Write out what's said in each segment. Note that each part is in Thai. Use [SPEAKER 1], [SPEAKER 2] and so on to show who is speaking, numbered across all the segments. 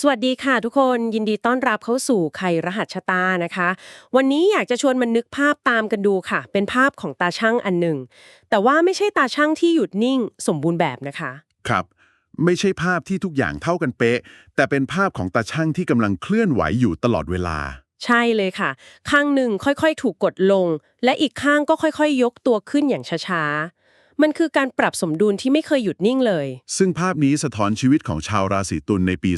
[SPEAKER 1] สวัสดีค่ะทุกคนยินดีต้อนรับเข้าสู่ไขรหัสชะตานะคะ วันนี้อยากจะชวนมันนึกภาพตามกันดูค่ะ เป็นภาพของตาช่างอันหนึ่ง แต่ว่าไม่ใช่ตาช่างที่หยุดนิ่งสมบูรณ์แบบนะคะ
[SPEAKER 2] ครับ ไม่ใช่ภาพที่ทุกอย่างเท่ากันเป๊ะ แต่เป็นภาพของตาช่างที่กำลังเคลื่อนไหวอยู่ตลอดเวลา
[SPEAKER 1] ใช่เลยค่ะ ข้างหนึ่งค่อยๆ ถูกกดลง และอีกข้างก็ค่อยๆ ยกตัวขึ้นอย่างช้าๆ มันคือการปรับสมดุลที่ไม่เคยหยุดนิ่งเลย
[SPEAKER 2] ซึ่งภาพนี้สะท้อนชีวิตของชาวราศีตุลในปี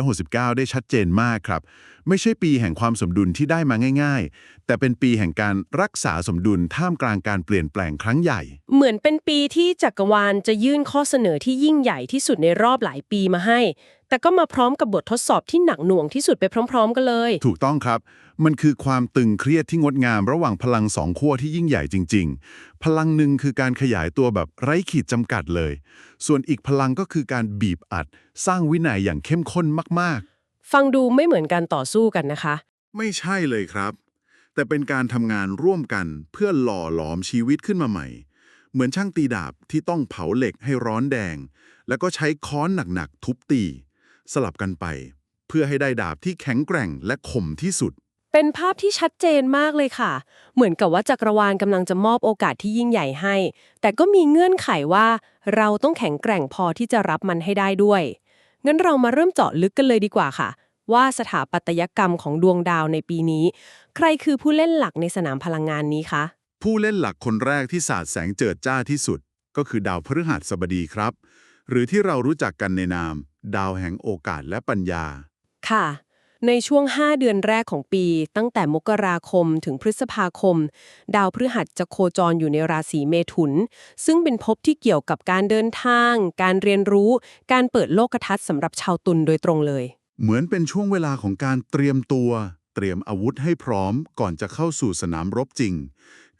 [SPEAKER 2] 2569 ได้ชัดเจนมากครับ ไม่ใช่ปีแห่งความสมดุลที่ได้มาง่าย ๆ แต่เป็นปีแห่งการรักษาสมดุลท่ามกลางการเปลี่ยนแปลงครั้งใหญ่
[SPEAKER 1] เหมือนเป็นปีที่จักรวาลจะยื่นข้อเสนอที่ยิ่งใหญ่ที่สุดในรอบหลายปีมาให้ แต่ก็มาพร้อมกับบททดสอบที่หนักหน่วงที่สุดไปพร้อม ๆ กันเลย
[SPEAKER 2] ถูกต้องครับ มันคือความตึงเครียดที่งดงามระหว่างพลังสองขั้วที่ยิ่งใหญ่จริง ๆ พลังหนึ่งคือการขยายตัวแบบไร้ขีดจำกัดเลย ส่วนอีกพลังก็คือการบีบอัด สร้างวินัยอย่างเข้มข้นมาก
[SPEAKER 1] ฟังดูไม่เหมือนการต่อสู้กันนะคะ
[SPEAKER 2] ๆไม่ใช่เลยครับ แต่เป็นการทำงานร่วมกันเพื่อหล่อหลอมชีวิตขึ้นมาใหม่ เหมือนช่างตีดาบที่ต้องเผาเหล็กให้ร้อนแดง แล้วก็ใช้ค้อนหนักๆทุบตี สลับกันไป เพื่อให้ได้ดาบที่แข็งแกร่งและคมที่สุด
[SPEAKER 1] เป็นภาพที่ชัดเจนมากเลยค่ะ เหมือนกับว่าจักรวาลกำลังจะมอบโอกาสที่ยิ่งใหญ่ให้ แต่ก็มีเงื่อนไขว่าเราต้องแข็งแกร่งพอที่จะรับมันให้ได้ด้วย งั้นเรามาเริ่มเจาะลึกกันเลยดีกว่าค่ะ ว่าสถาปัตยกรรมของดวงดาวในปีนี้ ใครคือผู้เล่นหลักในสนามพลังงานนี้คะ
[SPEAKER 2] ผู้เล่นหลักคนแรกที่สาดแสงเจิดจ้าที่สุด ก็คือดาวพฤหัสบดีครับ หรือที่เรารู้จักกันในนาม ดาวแห่งโอกาสและปัญญา
[SPEAKER 1] ค่ะ ในช่วง 5 เดือนแรกของปี ตั้งแต่มกราคมถึงพฤษภาคม ดาวพฤหัสจะโคจรอยู่ในราศีเมถุน ซึ่งเป็นภพที่เกี่ยวกับการเดินทาง การเรียนรู้ การเปิดโลกทัศน์สำหรับชาวตุลโดยตรงเลย
[SPEAKER 2] เหมือนเป็นช่วงเวลาของการเตรียมตัว เตรียมอาวุธให้พร้อม ก่อนจะเข้าสู่สนามรบจริง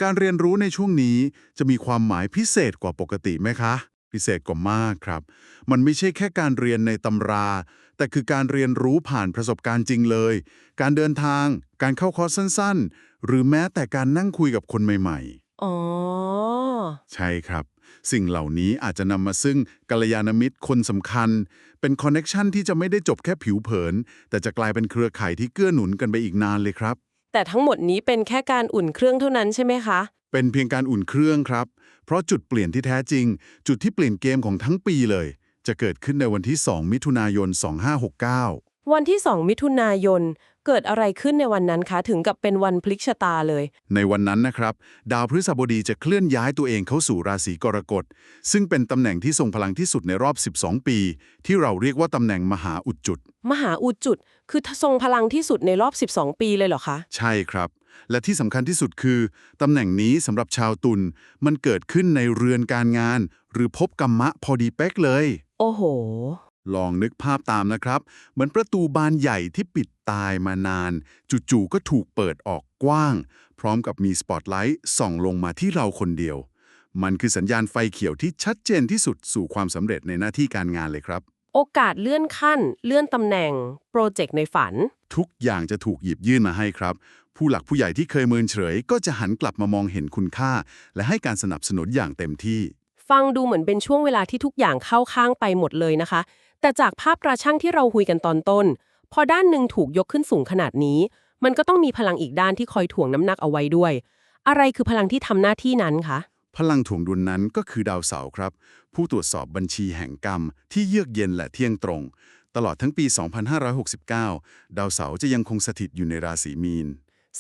[SPEAKER 2] การเรียนรู้ในช่วงนี้จะมีความหมายพิเศษกว่าปกติไหมคะ พิเศษกว่ามากครับ มันไม่ใช่แค่การเรียนในตำรา แต่คือการเรียนรู้ผ่านประสบการณ์จริงเลย การเดินทาง การเข้าคอร์สสั้น ๆ หรือแม้แต่การนั่งคุยกับคนใหม่ ๆ
[SPEAKER 1] อ๋อ
[SPEAKER 2] ใช่ครับ สิ่งเหล่านี้อาจจะนำมาซึ่งกัลยาณมิตรคนสำคัญ เป็นคอนเน็กชันที่จะไม่ได้จบแค่ผิวเผิน แต่จะกลายเป็นเครือข่ายที่เกื้อหนุนกันไปอีกนานเลยครับ
[SPEAKER 1] แต่ทั้งหมดนี้เป็นแค่การอุ่นเครื่องเท่านั้นใช่ไหมคะ
[SPEAKER 2] เป็นเพียงการอุ่นเครื่องครับ เพราะจุดเปลี่ยนที่แท้จริง จุดที่เปลี่ยนเกมของทั้งปีเลย จะเกิดขึ้นในวันที่ 2 มิถุนายน 2569
[SPEAKER 1] วันที่ 2 มิถุนายน เกิดอะไรขึ้นในวันนั้นคะถึงกับเป็นวันพลิกชะตาเลย
[SPEAKER 2] ในวันนั้นนะครับ ดาวพฤหัสบดีจะเคลื่อนย้ายตัวเองเข้าสู่ราศีกรกฎ ซึ่งเป็นตำแหน่งที่ทรงพลังที่สุดในรอบ 12 ปี ที่เราเรียกว่าตำแหน่งมหาอุดจุด
[SPEAKER 1] มหาอุดจุด คือทรงพลังที่สุดในรอบ 12 ปีเลยเหรอคะ
[SPEAKER 2] ใช่ครับ และที่สำคัญที่สุดคือตำแหน่งนี้สำหรับชาวตุลมันเกิดขึ้นในเรือนการงาน หรือภพกรรมะพอดีเป๊กเลย
[SPEAKER 1] โอ้โห
[SPEAKER 2] ลองนึกภาพตามนะครับ เหมือนประตูบานใหญ่ที่ปิดตายมานาน จู่ๆก็ถูกเปิดออกกว้าง พร้อมกับมีสปอตไลท์ส่องลงมาที่เราคนเดียว มันคือสัญญาณไฟเขียวที่ชัดเจนที่สุดสู่ความสำเร็จในหน้าที่การงานเลยครับ
[SPEAKER 1] โอกาสเลื่อนขั้น เลื่อนตำแหน่ง โปรเจกต์ในฝัน
[SPEAKER 2] ทุกอย่างจะถูกหยิบยื่นมาให้ครับ ผู้หลักผู้ใหญ่ที่เคยเมินเฉย ก็จะหันกลับมามองเห็นคุณค่า และให้การสนับสนุนอย่างเต็มที่
[SPEAKER 1] ฟังดูเหมือนเป็นช่วงเวลาที่ทุกอย่างเข้าข้างไปหมดเลยนะคะ แต่จากภาพตราช่างที่เราคุยกันตอนต้น พอด้านหนึ่งถูกยกขึ้นสูงขนาดนี้ มันก็ต้องมีพลังอีกด้านที่คอยถ่วงน้ำหนักเอาไว้ด้วย อะไรคือพลังที่ทำหน้าที่นั้นคะ
[SPEAKER 2] พลังถ่วงดุลนั้นก็คือดาวเสาร์ครับ ผู้ตรวจสอบบัญชีแห่งกรรม ที่เยือกเย็นและเที่ยงตรง ตลอดทั้งปี 2569 ดาวเสาร์จะยังคงสถิตอยู่ในราศีมีน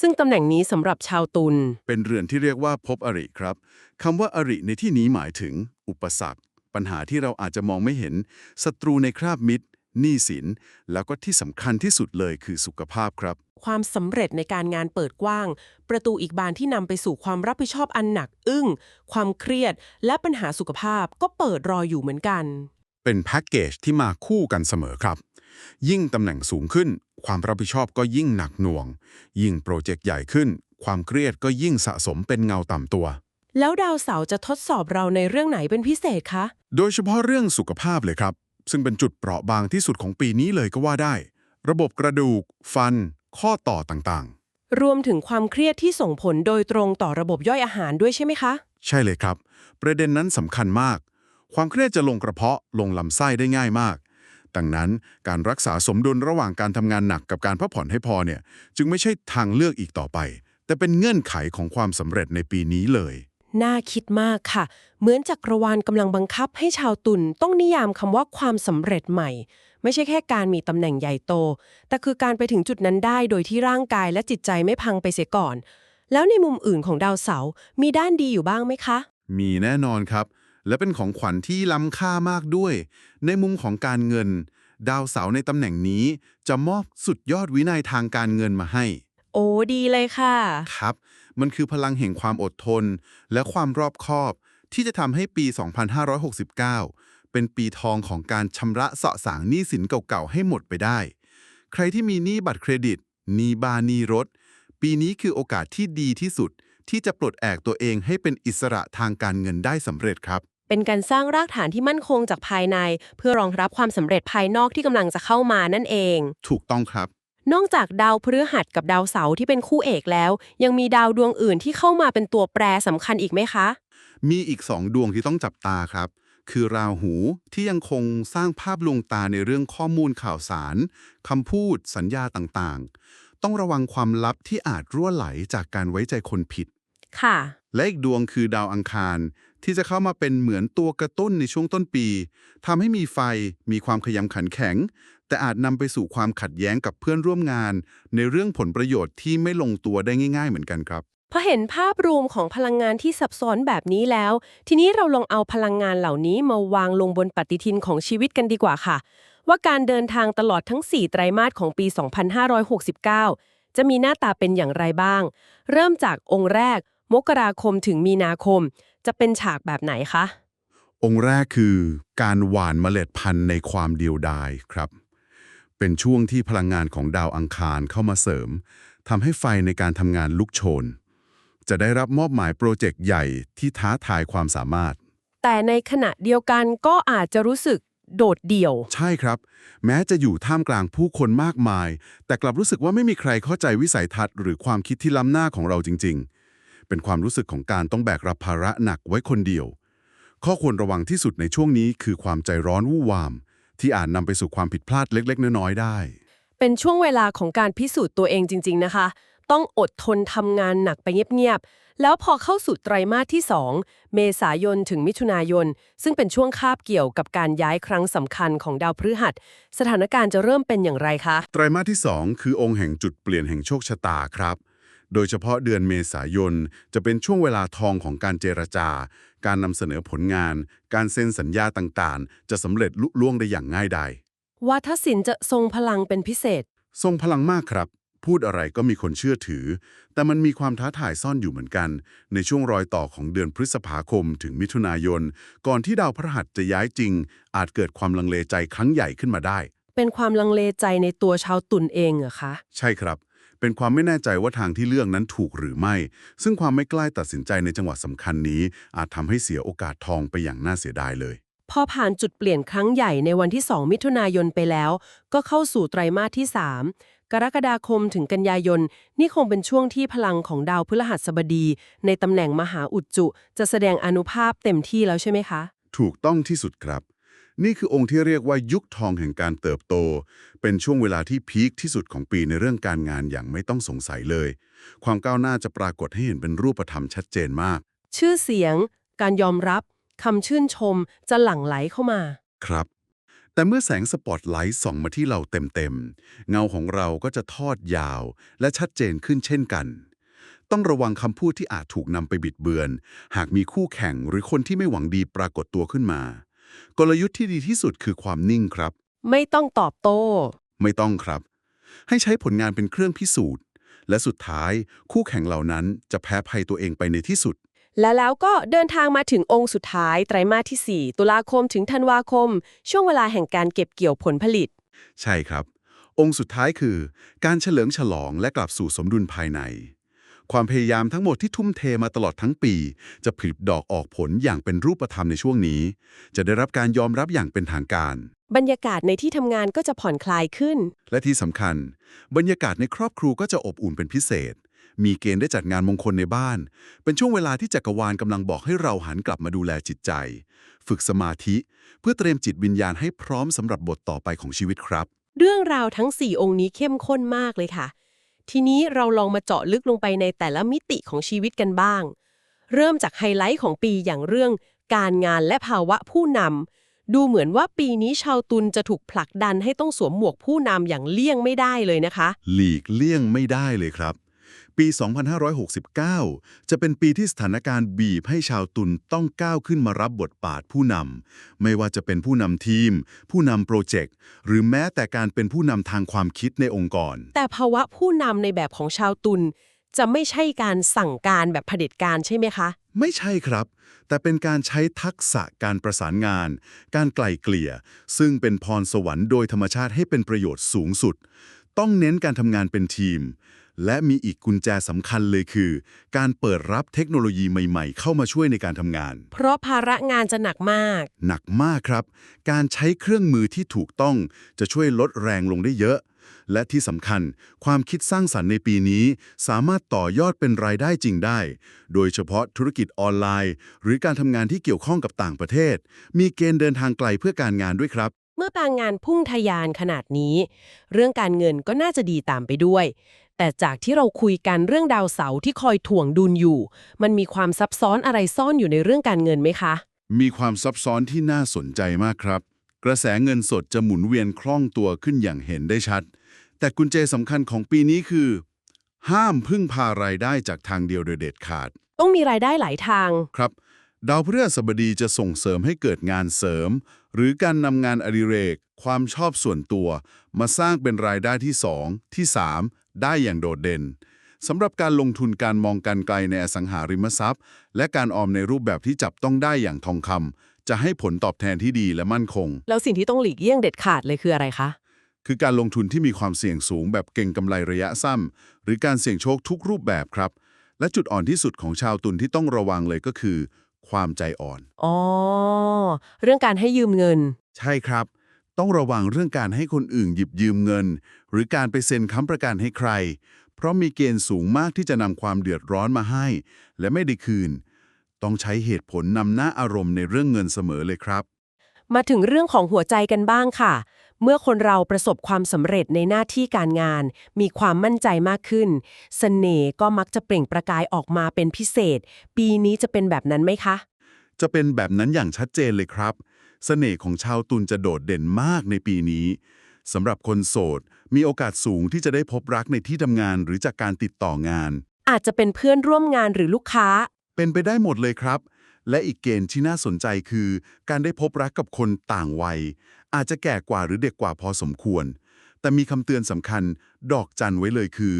[SPEAKER 1] ซึ่งตำแหน่งนี้สำหรับชาวตุล
[SPEAKER 2] เป็นเรือนที่เรียกว่าภพอริครับคำว่าอริในที่นี้หมายถึง อุปสรรค ปัญหาที่เราอาจจะมองไม่เห็นศัตรูในคราบมิตรหนี้สิน แล้วก็ที่สำคัญที่สุดเลยคือสุขภาพครับ
[SPEAKER 1] ความสำเร็จในการงานเปิดกว้าง ประตูอีกบานที่นำไปสู่ความรับผิดชอบอันหนักอึ้ง ความเครียด และปัญหาสุขภาพก็เปิดรออยู่เหมือนกัน
[SPEAKER 2] เป็นแพ็กเกจที่มาคู่กันเสมอครับ ยิ่งตำแหน่งสูงขึ้น ความรับผิดชอบก็ยิ่งหนักหน่วง ยิ่งโปรเจกต์ใหญ่ขึ้น ความเครียดก็ยิ่งสะสมเป็นเงาต่ำตัว
[SPEAKER 1] แล้วดาวเสาร์จะทดสอบเราในเรื่องไหนเป็นพิเศษคะ
[SPEAKER 2] โดยเฉพาะเรื่องสุขภาพเลยครับ ซึ่งเป็นจุดเปราะบางที่สุดของปีนี้เลยก็ว่าได้ ระบบกระดูก ฟัน ข้อต่อต่าง
[SPEAKER 1] รวมถึงความเครียดที่ส่งผลโดยตรงต่อระบบย่อยอาหารด้วยใช่ไหมคะ
[SPEAKER 2] ๆใช่เลยครับ ประเด็นนั้นสำคัญมาก ความเครียดจะลงกระเพาะลงลำไส้ได้ง่ายมาก ดังนั้นการรักษาสมดุลระหว่างการทำงานหนักกับการพักผ่อนให้พอเนี่ยจึงไม่ใช่ทางเลือกอีกต่อไป แต่เป็นเงื่อนไขของความสำเร็จในปีนี้เลย
[SPEAKER 1] น่าคิดมากค่ะ เหมือนจักรวาลกำลังบังคับให้ชาวตุลต้องนิยามคำว่าความสำเร็จใหม่ ไม่ใช่แค่การมีตำแหน่งใหญ่โต แต่คือการไปถึงจุดนั้นได้โดยที่ร่างกายและจิตใจไม่พังไปเสียก่อน แล้วในมุมอื่นของดาวเสาร์มีด้านดีอยู่บ้างไหมคะ
[SPEAKER 2] มีแน่นอนครับ และเป็นของขวัญที่ล้ำค่ามากด้วย ในมุมของการเงิน ดาวเสาร์ในตำแหน่งนี้จะมอบสุดยอดวินัยทางการเงินมาให้
[SPEAKER 1] โอ้ดีเลยค่ะ
[SPEAKER 2] ครับ มันคือพลังแห่งความอดทน และความรอบคอบ ที่จะทำให้ปี 2569 เป็นปีทองของการชำระเสาะสางหนี้สินเก่าๆให้หมดไปได้ ใครที่มีหนี้บัตรเครดิตหนี้บ้านหนี้รถ ปีนี้คือโอกาสที่ดีที่สุดที่จะปลดแอกตัวเองให้เป็นอิสระทางการเงินได้สำเร็จครับ
[SPEAKER 1] เป็นการสร้างรากฐานที่มั่นคงจากภายใน เพื่อรองรับความสำเร็จภายนอกที่กำลังจะเข้ามานั่นเอง
[SPEAKER 2] ถูกต้องครับ
[SPEAKER 1] นอกจากดาวพฤหัสกับดาวเสาร์ที่เป็นคู่เอกแล้ว ยังมีดาวดวงอื่นที่เข้ามาเป็นตัวแปรสำคัญอีกไหมคะ
[SPEAKER 2] มีอีกสองดวงที่ต้องจับตาครับ คือราหูที่ยังคงสร้างภาพลวงตาในเรื่องข้อมูลข่าวสารคำพูด สัญญาต่างๆ ต้องระวังความลับที่อาจรั่วไหลจากการไว้ใจคนผิด
[SPEAKER 1] ค่ะ
[SPEAKER 2] และอีกดวงคือดาวอังคาร ที่จะเข้ามาเป็นเหมือนตัวกระตุ้นในช่วงต้นปีทำให้มีไฟมีความขยำขันแข็ง แต่อาจนำไปสู่ความขัดแย้งกับเพื่อนร่วมงาน ในเรื่องผลประโยชน์ที่ไม่ลงตัวได้ง่าย ๆ เหมือนกันครับ
[SPEAKER 1] พอเห็นภาพรวมของพลังงานที่ซับซ้อนแบบนี้แล้ว ทีนี้เราลองเอาพลังงานเหล่านี้มาวางลงบนปฏิทินของชีวิตกันดีกว่าค่ะ ว่าการเดินทางตลอดทั้ง 4 ไตรมาสของปี 2569 จะมีหน้าตาเป็นอย่างไรบ้าง เริ่มจากองค์แรก มกราคมถึงมีนาคม จะเป็นฉากแบบไหนคะ
[SPEAKER 2] องค์แรกคือการหว่านเมล็ดพันธุ์ในความเดียวดายครับ เป็นช่วงที่พลังงานของดาวอังคารเข้ามาเสริมทำให้ไฟในการทำงานลุกโชน จะได้รับมอบหมายโปรเจกต์ใหญ่ที่ท้าทายความสามารถ
[SPEAKER 1] แต่ในขณะเดียวกันก็อาจจะรู้สึกโดดเดี่ยว
[SPEAKER 2] ใช่ครับ แม้จะอยู่ท่ามกลางผู้คนมากมาย แต่กลับรู้สึกว่าไม่มีใครเข้าใจวิสัยทัศน์หรือความคิดที่ล้ำหน้าของเราจริงๆ เป็นความรู้สึกของการต้องแบกรับภาระหนักไว้คนเดียว ข้อควรระวังที่สุดในช่วงนี้คือความใจร้อนวู่วาม ที่อาจนำไปสู่ความผิดพลาดเล็ก ๆ น้อยๆได้
[SPEAKER 1] เป็นช่วงเวลาของการพิสูจน์ตัวเองจริง ๆ นะคะ ต้องอดทนทำงานหนักไปเงียบๆ แล้วพอเข้าสู่ไตรมาสที่ 2 เมษายนถึงมิถุนายน ซึ่งเป็นช่วงคาบเกี่ยวกับการย้ายครั้งสำคัญของดาวพฤหัส สถานการณ์จะเริ่มเป็นอย่างไรคะ
[SPEAKER 2] ไตรมาสที่ 2 คือองค์แห่งจุดเปลี่ยนแห่งโชคชะตาครับ โดยเฉพาะเดือนเมษายน จะเป็นช่วงเวลาทองของการเจรจา การนำเสนอผลงาน การเซ็นสัญญาต่างๆ จะสำเร็จลุล่วงได้อย่างง่ายดาย
[SPEAKER 1] วาทศิลป์จะทรงพลังเป็นพิเศษ
[SPEAKER 2] ทรงพลังมากครับ พูดอะไรก็มีคนเชื่อถือ แต่มันมีความท้าทายซ่อนอยู่เหมือนกัน ในช่วงรอยต่อของเดือนพฤษภาคมถึงมิถุนายน ก่อนที่ดาวพฤหัสจะย้ายจริง อาจเกิดความลังเลใจครั้งใหญ่ขึ้นมาได้
[SPEAKER 1] เป็นความลังเลใจในตัวชาวตุลเองเหรอคะ
[SPEAKER 2] ใช่ครับ เป็นความไม่แน่ใจว่าทางที่เลือกนั้นถูกหรือไม่ ซึ่งความไม่กล้าตัดสินใจในจังหวะสำคัญนี้ อาจทำให้เสียโอกาสทองไปอย่างน่าเสียดายเลย
[SPEAKER 1] พอผ่านจุดเปลี่ยนครั้งใหญ่ในวันที่ 2 มิถุนายนไปแล้ว ก็เข้าสู่ไตรมาสที่ 3 กรกฎาคมถึงกันยายน นี่คงเป็นช่วงที่พลังของดาวพฤหัสบดี ในตำแหน่งมหาอุจจุ จะแสดงอานุภาพเต็มที่แล้วใช่ไหมคะ
[SPEAKER 2] ถูกต้องที่สุดครับ นี่คือองค์ที่เรียกว่ายุคทองแห่งการเติบโต เป็นช่วงเวลาที่พีคที่สุดของปีในเรื่องการงานอย่างไม่ต้องสงสัยเลย ความก้าวหน้าจะปรากฏให้เห็นเป็นรูปธรรมชัดเจนมาก
[SPEAKER 1] ชื่อเสียง การยอมรับคำชื่นชมจะหลั่งไหลเข้ามา
[SPEAKER 2] ครับ แต่เมื่อแสงสปอตไลท์ส่องมาที่เราเต็มๆ เงาของเราก็จะทอดยาว และชัดเจนขึ้นเช่นกัน ต้องระวังคำพูดที่อาจถูกนำไปบิดเบือน หากมีคู่แข่งหรือคนที่ไม่หวังดีปรากฏตัวขึ้นมา กลยุทธ์ที่ดีที่สุดคือความนิ่งครับ
[SPEAKER 1] ไม่ต้องตอบโต้
[SPEAKER 2] ไม่ต้องครับ ให้ใช้ผลงานเป็นเครื่องพิสูจน์ และสุดท้ายคู่แข่งเหล่านั้นจะแพ้ภัยตัวเองไปในที่สุด
[SPEAKER 1] และแล้วก็เดินทางมาถึงองค์สุดท้ายไตรมาสที่ 4 ตุลาคมถึงธันวาคม ช่วงเวลาแห่งการเก็บเกี่ยวผลผลิต
[SPEAKER 2] ใช่ครับ องค์สุดท้ายคือ การเฉลิมฉลองและกลับสู่สมดุลภายใน ความพยายามทั้งหมดที่ทุ่มเทมาตลอดทั้งปี จะผลิดอกออกผลอย่างเป็นรูปธรรมในช่วงนี้ จะได้รับการยอมรับอย่างเป็นทางการ
[SPEAKER 1] บรรยากาศในที่ทำงานก็จะผ่อนคลายขึ้น
[SPEAKER 2] และที่สำคัญ บรรยากาศในครอบครัวก็จะอบอุ่นเป็นพิเศษ มีเกณฑ์ได้จัดงานมงคลในบ้าน เป็นช่วงเวลาที่จักรวาลกำลังบอกให้เราหันกลับมาดูแลจิตใจโฟฝึกสมาธิ เพื่อเตรียมจิตวิญญาณให้พร้อมสำหรับบทต่อไปของชีวิตครับ
[SPEAKER 1] เรื่องราวทั้ง 4 องค์นี้เข้มข้นมากเลยค่ะ ทีนี้เราลองมาเจาะลึกลงไปในแต่ละมิติของชีวิตกันบ้าง เริ่มจากไฮไลท์ของปีอย่างเรื่อง การงานและภาวะผู้นำดูเหมือนว่าปีนี้ชาวตุลจะถูกผลักดันให้ต้องสวมหมวกผู้นำอย่างเลี่ยงไม่ได้เลยนะคะ
[SPEAKER 2] หลีกเลี่ยงไม่ได้เลยครับ ปี 2569 จะเป็นปีที่สถานการณ์บีบให้ชาวตุลต้องก้าวขึ้นมารับบทบาทผู้นำไม่ว่าจะเป็นผู้นำทีม ผู้นำโปรเจกต์ หรือแม้แต่การเป็นผู้นำทางความคิดในองค์กร
[SPEAKER 1] แต่ภาวะผู้นำในแบบของชาวตุลจะไม่ใช่การสั่งการแบบเผด็จการใช่ไหมคะ
[SPEAKER 2] ไม่ใช่ครับ แต่เป็นการใช้ทักษะการประสานงาน การไกล่เกลี่ย ซึ่งเป็นพรสวรรค์โดยธรรมชาติให้เป็นประโยชน์สูงสุด ต้องเน้นการทำงานเป็นทีม และมีอีกกุญแจสำคัญเลยคือ การเปิดรับเทคโนโลยีใหม่ๆ เข้ามาช่วยในการทำงาน
[SPEAKER 1] เพราะภาระงานจะหนักมาก
[SPEAKER 2] หนักมากครับ การใช้เครื่องมือที่ถูกต้องจะช่วยลดแรงลงได้เยอะ และที่สำคัญ ความคิดสร้างสรรค์ในปีนี้ สามารถต่อยอดเป็นรายได้จริงได้ โดยเฉพาะธุรกิจออนไลน์ หรือการทำงานที่เกี่ยวข้องกับต่างประเทศ มีเกณฑ์เดินทางไกลเพื่อการงานด้วยครับ
[SPEAKER 1] เมื่อบางงานพุ่งทะยานขนาดนี้ เรื่องการเงินก็น่าจะดีตามไปด้วย แต่จากที่เราคุยกันเรื่องดาวเสาร์ที่คอยถ่วงดุลอยู่ มันมีความซับซ้อนอะไรซ่อนอยู่ในเรื่องการเงินไหมคะ
[SPEAKER 2] มีความซับซ้อนที่น่าสนใจมากครับ กระแสเงินสดจะหมุนเวียนคล่องตัวขึ้นอย่างเห็นได้ชัด แต่กุญแจสำคัญของปีนี้คือ ห้ามพึ่งพารายได้จากทางเดียวโดยเด็ดขาด
[SPEAKER 1] ต้องมีรายได้หลายทาง
[SPEAKER 2] ครับ ดาวพฤหัสบดีจะส่งเสริมให้เกิดงานเสริม หรือการนำงานอดิเรก ความชอบส่วนตัว มาสร้างเป็นรายได้ที่ 2 ที่ 3 ได้อย่างโดดเด่นสำหรับการลงทุนการมองการไกลในอสังหาริมทรัพย์ และการออมในรูปแบบที่จับต้องได้อย่างทองคำจะให้ผลตอบแทนที่ดีและมั่นคง
[SPEAKER 1] แล้วสิ่งที่ต้องหลีกเลี่ยงเด็ดขาดเลยคืออะไรคะ
[SPEAKER 2] คือการลงทุนที่มีความเสี่ยงสูงแบบเก่งกำไรระยะสั้นหรือการเสี่ยงโชคทุกรูปแบบครับ และจุดอ่อนที่สุดของชาวตุลที่ต้องระวังเลยก็คือ ความใจอ่อน
[SPEAKER 1] อ๋อ เรื่องการให้ยืมเงิน
[SPEAKER 2] ใช่ครับ ต้องระวังเรื่องการให้คนอื่นหยิบยืมเงิน หรือการไปเซ็นค้ำประกันให้ใคร เพราะมีเกณฑ์สูงมากที่จะนำความเดือดร้อนมาให้ และไม่ได้คืน ต้องใช้เหตุผลนำหน้าอารมณ์ในเรื่องเงินเสมอเลยครับ
[SPEAKER 1] มาถึงเรื่องของหัวใจกันบ้างค่ะ เมื่อคนเราประสบความสำเร็จในหน้าที่การงาน มีความมั่นใจมากขึ้นเสน่ห์ก็มักจะเปล่งประกายออกมาเป็นพิเศษ ปีนี้จะเป็นแบบนั้นไหมคะ
[SPEAKER 2] จะเป็นแบบนั้นอย่างชัดเจนเลยครับเสน่ห์ของชาวตุลจะโดดเด่นมากในปีนี้สำหรับคนโสด มีโอกาสสูงที่จะได้พบรักในที่ทำงานหรือจากการติดต่องาน
[SPEAKER 1] อาจจะเป็นเพื่อนร่วมงานหรือลูกค้า
[SPEAKER 2] เป็นไปได้หมดเลยครับ และอีกเกณฑ์ที่น่าสนใจคือ การได้พบรักกับคนต่างวัย อาจจะแก่กว่าหรือเด็กกว่าพอสมควร แต่มีคำเตือนสำคัญ ดอกจันไว้เลยคือ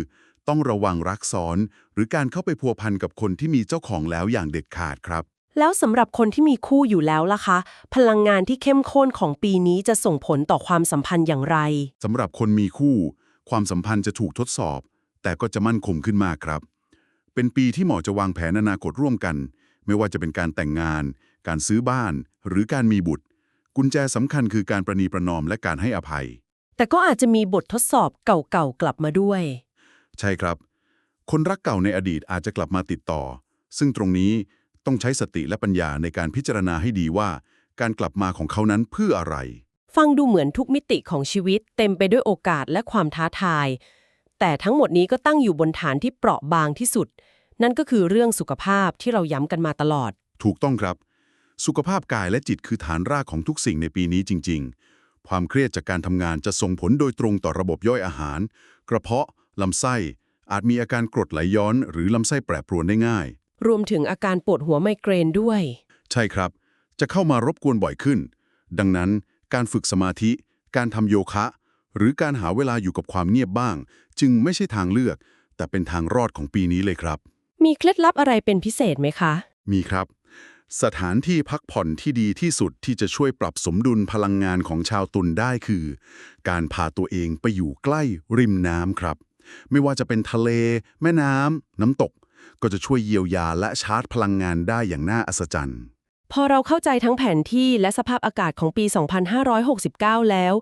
[SPEAKER 2] ต้องระวังรักซ้อน หรือการเข้าไปพัวพันกับคนที่มีเจ้าของแล้วอย่างเด็ดขาดครับ
[SPEAKER 1] แล้วสำหรับคนที่มีคู่อยู่แล้วล่ะคะ พลังงานที่เข้มข้นของปีนี้จะส่งผลต่อความสัมพันธ์อย่างไร
[SPEAKER 2] สำหรับคนมีคู่ ความสัมพันธ์จะถูกทดสอบ แต่ก็จะมั่นคงขึ้นมากครับ เป็นปีที่เหมาะจะวางแผนอนาคตร่วมกัน ไม่ว่าจะเป็นการแต่งงาน การซื้อบ้าน หรือการมีบุตร กุญแจสำคัญคือการประนีประนอมและการให้อภัย
[SPEAKER 1] แต่ก็อาจจะมีบททดสอบเก่าๆกลับมาด้วย
[SPEAKER 2] ใช่ครับ คนรักเก่าในอดีตอาจจะกลับมาติดต่อ ซึ่งตรงนี้ต้องใช้สติและปัญญาในการพิจารณาให้ดีว่า การกลับมาของเขานั้นเพื่ออะไร
[SPEAKER 1] ฟังดูเหมือนทุกมิติของชีวิตเต็มไปด้วยโอกาสและความท้าทาย แต่ทั้งหมดนี้ก็ตั้งอยู่บนฐานที่เปราะบางที่สุด นั่นก็คือเรื่องสุขภาพที่เราย้ำกันมาตลอด
[SPEAKER 2] ถูกต้องครับ สุขภาพกายและจิตคือฐานรากของทุกสิ่งในปีนี้จริง ๆ ความเครียดจากการทำงานจะส่งผลโดยตรงต่อระบบย่อยอาหาร กระเพาะลำไส้ อาจมีอาการกรดไหลย้อน หรือลำไส้แปรปรวนได้ง่าย
[SPEAKER 1] รวมถึงอาการปวดหัวไมเกรนด้วย
[SPEAKER 2] ใช่ครับ จะเข้ามารบกวนบ่อยขึ้น ดังนั้น การฝึกสมาธิ การทำโยคะ หรือการหาเวลาอยู่กับความเงียบบ้าง จึงไม่ใช่ทางเลือก แต่เป็นทางรอดของปีนี้เลยครับ
[SPEAKER 1] มีเคล็ดลับอะไรเป็นพิเศษไหมคะ
[SPEAKER 2] มีครับ สถานที่พักผ่อนที่ดีที่สุดที่จะช่วยปรับสมดุลพลังงานของชาวตุลได้คือ การพาตัวเองไปอยู่ใกล้ริมน้ำครับ ไม่ว่าจะเป็นทะเล แม่น้ำน้ำตก ก็จะช่วยเยียวยาและชาร์จพลังงานได้อย่างน่าอัศจรรย์
[SPEAKER 1] พอเราเข้าใจทั้งแผนที่และสภาพอากาศของปี 2569 แล้ว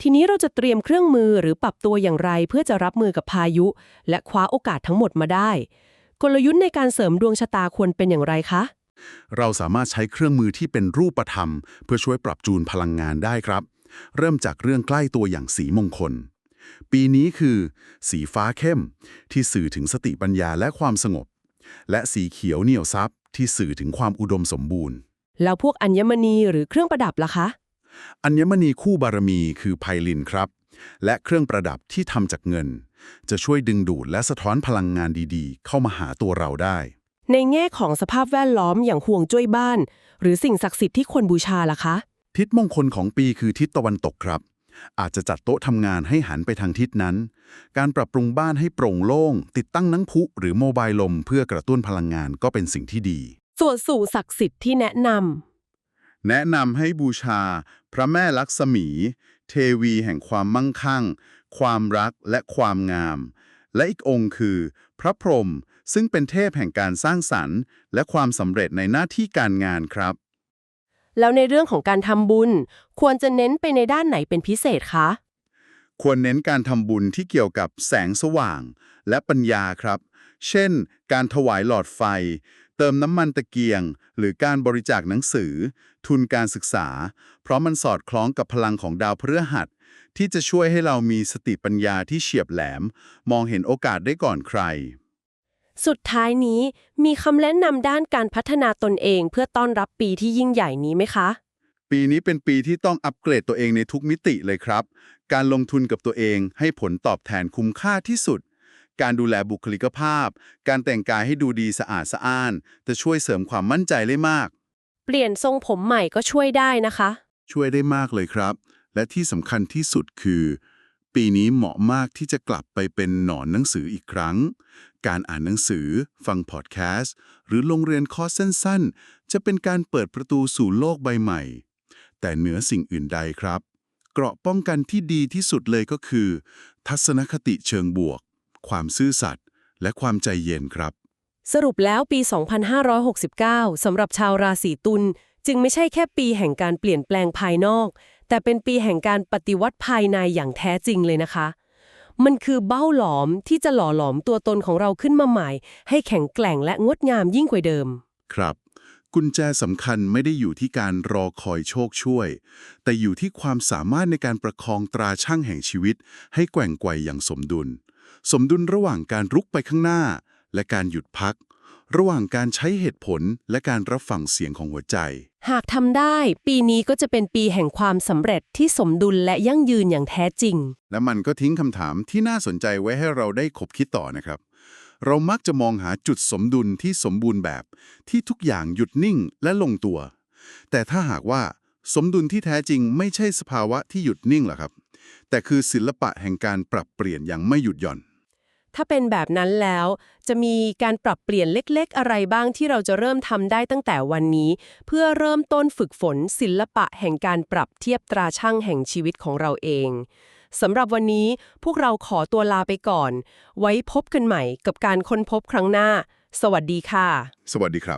[SPEAKER 1] ทีนี้เราจะเตรียมเครื่องมือหรือปรับตัวอย่างไรเพื่อจะรับมือกับพายุ และคว้าโอกาสทั้งหมดมาได้ กลยุทธ์ในการเสริมดวงชะตาควรเป็นอย่างไรคะ
[SPEAKER 2] เราสามารถใช้เครื่องมือที่เป็นรูปธรรม เพื่อช่วยปรับจูนพลังงานได้ครับ เริ่มจากเรื่องใกล้ตัวอย่างสีมงคล ปีนี้คือ สีฟ้าเข้ม ที่สื่อถึงสติปัญญาและความสงบ และสีเขียวเหนียวซับที่สื่อถึงความอุดมสมบูรณ์
[SPEAKER 1] แล้วพวกอัญมณีหรือเครื่องประดับล่ะคะ
[SPEAKER 2] อัญมณีคู่บารมีคือไพลินครับ และเครื่องประดับที่ทำจากเงิน จะช่วยดึงดูดและสะท้อนพลังงานดีๆ เข้ามาหาตัวเราได้
[SPEAKER 1] ในแง่ของสภาพแวดล้อมอย่างห่วงจุ้ยบ้าน หรือสิ่งศักดิ์สิทธิ์ที่ควรบูชาล่ะคะ
[SPEAKER 2] ทิศมงคลของปีคือทิศตะวันตกครับ อาจจะจัดโต๊ะทำงานให้หันไปทางทิศนั้น การปรับปรุงบ้านให้โปร่งโล่ง ติดตั้งนังพุหรือโมบายลม เพื่อกระตุ้นพลังงานก็เป็นสิ่งที่ดี
[SPEAKER 1] ส่วนสู่ศักดิ์สิทธิ์ที่แนะนำ
[SPEAKER 2] แนะนำให้บูชา พระแม่ลักษมี เทวีแห่งความมั่งคั่ง ความรักและความงาม และอีกองค์คือ พระพรหมซึ่งเป็นเทพแห่งการสร้างสรรค์ และความสำเร็จในหน้าที่การงานครับ
[SPEAKER 1] แล้วในเรื่องของการทำบุญ ควรจะเน้นไปในด้านไหนเป็นพิเศษคะ
[SPEAKER 2] ควรเน้นการทำบุญที่เกี่ยวกับแสงสว่าง และปัญญาครับ เช่น การถวายหลอดไฟ เติมน้ำมันตะเกียง หรือการบริจาคหนังสือ ทุนการศึกษา เพราะมันสอดคล้องกับพลังของดาวพฤหัส ที่จะช่วยให้เรามีสติปัญญาที่เฉียบแหลม มองเห็นโอกาสได้ก่อนใคร
[SPEAKER 1] สุดท้ายนี้มีคำแนะนำด้านการพัฒนาตนเองเพื่อต้อนรับปีที่ยิ่งใหญ่นี้ไหมคะ
[SPEAKER 2] ปีนี้เป็นปีที่ต้องอัปเกรดตัวเองในทุกมิติเลยครับ การลงทุนกับตัวเองให้ผลตอบแทนคุ้มค่าที่สุด การดูแลบุคลิกภาพ การแต่งกายให้ดูดีสะอาดสะอ้าน จะช่วยเสริมความมั่นใจได้มาก
[SPEAKER 1] เปลี่ยนทรงผมใหม่ก็ช่วยได้นะคะ
[SPEAKER 2] ช่วยได้มากเลยครับ และที่สำคัญที่สุดคือ ปีนี้เหมาะมากที่จะกลับไปเป็นหนอนหนังสืออีกครั้ง การอ่านหนังสือ ฟังพอดแคสต์หรือลงเรียนคอร์สสั้นๆ จะเป็นการเปิดประตูสู่โลกใบใหม่ แต่เหนือสิ่งอื่นใดครับเกราะป้องกันที่ดีที่สุดเลยก็คือ ทัศนคติเชิงบวก ความซื่อสัตย์และความใจเย็นครับ
[SPEAKER 1] สรุปแล้วปี 2569 สำหรับชาวราศีตุลจึงไม่ใช่แค่ปีแห่งการเปลี่ยนแปลงภายนอก แต่เป็นปีแห่งการปฏิวัติภายในอย่างแท้จริงเลยนะคะ มันคือเบ้าหลอมที่จะหล่อหลอมตัวตนของเราขึ้นมาใหม่ ให้แข็งแกร่งและงดงามยิ่งกว่าเดิม
[SPEAKER 2] ครับ กุญแจสำคัญไม่ได้อยู่ที่การรอคอยโชคช่วย แต่อยู่ที่ความสามารถในการประคองตราช่างแห่งชีวิต ให้แกว่งไกวอย่างสมดุล สมดุลระหว่างการรุกไปข้างหน้า และการหยุดพัก ระหว่างการใช้เหตุผลและการรับฟังเสียงของหัวใจ
[SPEAKER 1] หากทำได้ ปีนี้ก็จะเป็นปีแห่งความสำเร็จที่สมดุลและยั่งยืนอย่างแท้จริง
[SPEAKER 2] และมันก็ทิ้งคำถามที่น่าสนใจไว้ให้เราได้คบคิดต่อนะครับ เรามักจะมองหาจุดสมดุลที่สมบูรณ์แบบ ที่ทุกอย่างหยุดนิ่งและลงตัว แต่ถ้าหากว่าสมดุลที่แท้จริงไม่ใช่สภาวะที่หยุดนิ่งหรอกครับ แต่คือศิลปะแห่งการปรับเปลี่ยนอย่างไม่หยุดหย่อน
[SPEAKER 1] ถ้าเป็นแบบนั้นแล้ว จะมีการปรับเปลี่ยนเล็กๆ อะไรบ้างที่เราจะเริ่มทำได้ตั้งแต่วันนี้ เพื่อเริ่มต้นฝึกฝนศิลปะแห่งการปรับเทียบตราช่างแห่งชีวิตของเราเองสำหรับวันนี้พวกเราขอตัวลาไปก่อน ไว้พบกันใหม่กับการค้นพบครั้งหน้า สวัสดีค่ะ
[SPEAKER 2] สวัสดีครับ